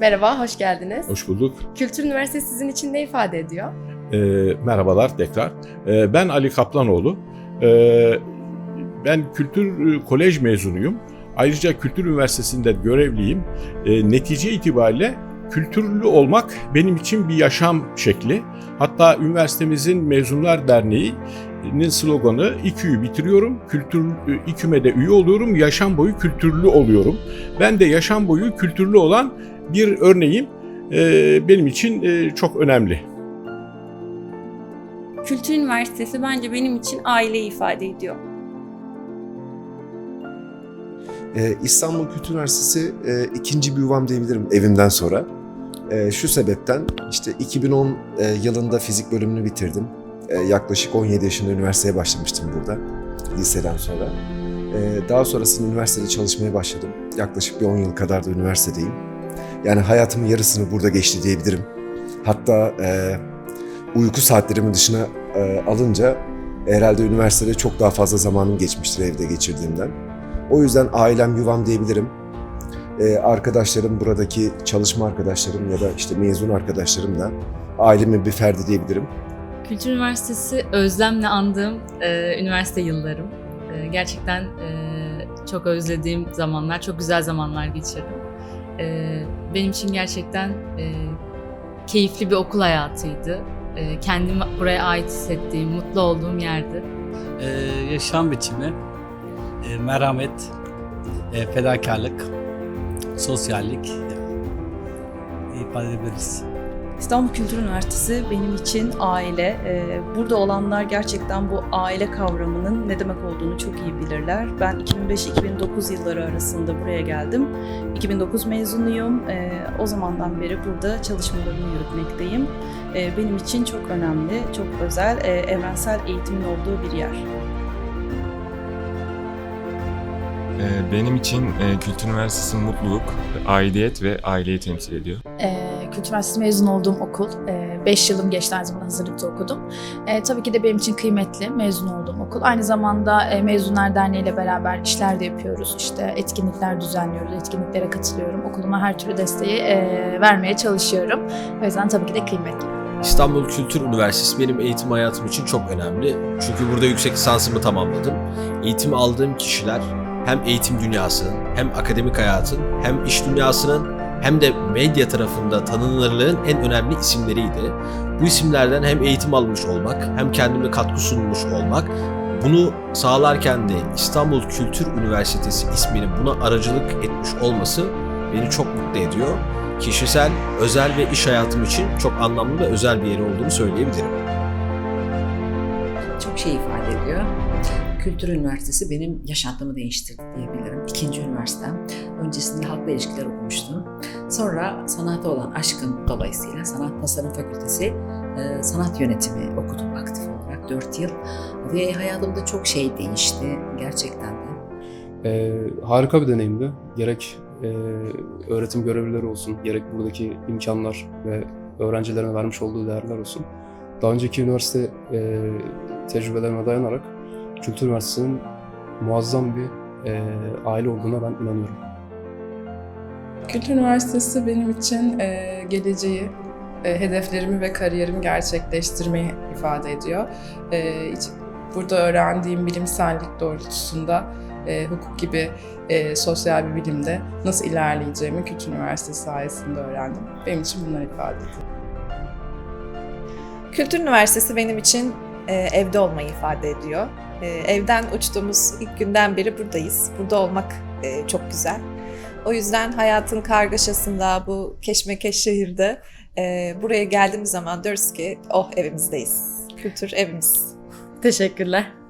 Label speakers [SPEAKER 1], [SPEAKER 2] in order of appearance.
[SPEAKER 1] Merhaba, hoş geldiniz.
[SPEAKER 2] Hoş bulduk.
[SPEAKER 1] Kültür Üniversitesi sizin için ne ifade ediyor?
[SPEAKER 2] Ee, merhabalar tekrar. Ee, ben Ali Kaplanoğlu. Ee, ben Kültür e, Kolej mezunuyum. Ayrıca Kültür Üniversitesi'nde görevliyim. Ee, netice itibariyle kültürlü olmak benim için bir yaşam şekli. Hatta üniversitemizin Mezunlar Derneği'nin sloganı İKÜ'yü bitiriyorum, kültür, İKÜ'me de üye oluyorum, yaşam boyu kültürlü oluyorum. Ben de yaşam boyu kültürlü olan bir örneğim. Ee, benim için e, çok önemli.
[SPEAKER 3] Kültür Üniversitesi bence benim için aileyi ifade ediyor.
[SPEAKER 4] İstanbul Kültür Üniversitesi e, ikinci bir yuvam diyebilirim evimden sonra. E, şu sebepten işte 2010 e, yılında fizik bölümünü bitirdim. E, yaklaşık 17 yaşında üniversiteye başlamıştım burada liseden sonra. E, daha sonrasında üniversitede çalışmaya başladım. Yaklaşık bir 10 yıl kadar da üniversitedeyim. Yani hayatımın yarısını burada geçti diyebilirim. Hatta e, uyku saatlerimin dışına e, alınca herhalde üniversitede çok daha fazla zamanım geçmiştir evde geçirdiğimden. O yüzden ailem yuvam diyebilirim. Ee, arkadaşlarım, buradaki çalışma arkadaşlarım ya da işte mezun arkadaşlarım da ailemin bir ferdi diyebilirim.
[SPEAKER 5] Kültür Üniversitesi özlemle andığım e, üniversite yıllarım. E, gerçekten e, çok özlediğim zamanlar, çok güzel zamanlar geçirdim. E, benim için gerçekten e, keyifli bir okul hayatıydı. E, kendimi buraya ait hissettiğim, mutlu olduğum yerdi.
[SPEAKER 6] Ee, yaşam biçimi, e, merhamet, e, fedakarlık, sosyallik ifade edebiliriz.
[SPEAKER 7] İstanbul Kültür Üniversitesi benim için aile. Ee, Burada olanlar gerçekten bu aile kavramının ne demek olduğunu çok iyi bilirler. Ben 2005-2009 yılları arasında buraya geldim. 2009 mezunuyum. Ee, O zamandan beri burada çalışmalarımı yürütmekteyim. Ee, Benim için çok önemli, çok özel, e, evrensel eğitimin olduğu bir yer.
[SPEAKER 8] Benim için e, Kültür Üniversitesi mutluluk, aidiyet ve aileyi temsil ediyor.
[SPEAKER 9] Ee, Kültür Üniversitesi mezun olduğum okul. 5 yılım geçti aynı zamanda hazırlıkta okudum. Ee, tabii ki de benim için kıymetli mezun olduğum okul. Aynı zamanda e, Mezunlar Derneği ile beraber işler de yapıyoruz. İşte etkinlikler düzenliyoruz, etkinliklere katılıyorum. Okuluma her türlü desteği e, vermeye çalışıyorum. O yüzden tabii ki de kıymetli.
[SPEAKER 10] İstanbul Kültür Üniversitesi benim eğitim hayatım için çok önemli. Çünkü burada yüksek lisansımı tamamladım. Eğitim aldığım kişiler hem eğitim dünyasının, hem akademik hayatın, hem iş dünyasının, hem de medya tarafında tanınırlığın en önemli isimleriydi. Bu isimlerden hem eğitim almış olmak, hem kendime katkı sunmuş olmak, bunu sağlarken de İstanbul Kültür Üniversitesi isminin buna aracılık etmiş olması beni çok mutlu ediyor kişisel, özel ve iş hayatım için çok anlamlı ve özel bir yeri olduğunu söyleyebilirim.
[SPEAKER 11] çok şey ifade ediyor. Kültür Üniversitesi benim yaşantımı değiştirdi diyebilirim. İkinci üniversitem. Öncesinde halkla ilişkiler okumuştum. Sonra sanata olan aşkım dolayısıyla Sanat Tasarım Fakültesi e, sanat yönetimi okudum aktif olarak 4 yıl. Ve hayatımda çok şey değişti gerçekten de.
[SPEAKER 12] Ee, harika bir deneyimdi. Gerek e, öğretim görevlileri olsun, gerek buradaki imkanlar ve öğrencilerine vermiş olduğu değerler olsun. Daha önceki üniversite e, tecrübelerime dayanarak Kültür Üniversitesi'nin muazzam bir e, aile olduğuna ben inanıyorum.
[SPEAKER 13] Kültür Üniversitesi benim için e, geleceği, e, hedeflerimi ve kariyerimi gerçekleştirmeyi ifade ediyor. E, burada öğrendiğim bilimsellik doğrultusunda e, hukuk gibi e, sosyal bir bilimde nasıl ilerleyeceğimi Kültür Üniversitesi sayesinde öğrendim. Benim için bunlar ifade ediyor.
[SPEAKER 14] Kültür Üniversitesi benim için e, evde olmayı ifade ediyor. E, evden uçtuğumuz ilk günden beri buradayız. Burada olmak e, çok güzel. O yüzden hayatın kargaşasında, bu keşmekeş şehirde e, buraya geldiğimiz zaman diyoruz ki oh evimizdeyiz. Kültür evimiz.
[SPEAKER 5] Teşekkürler.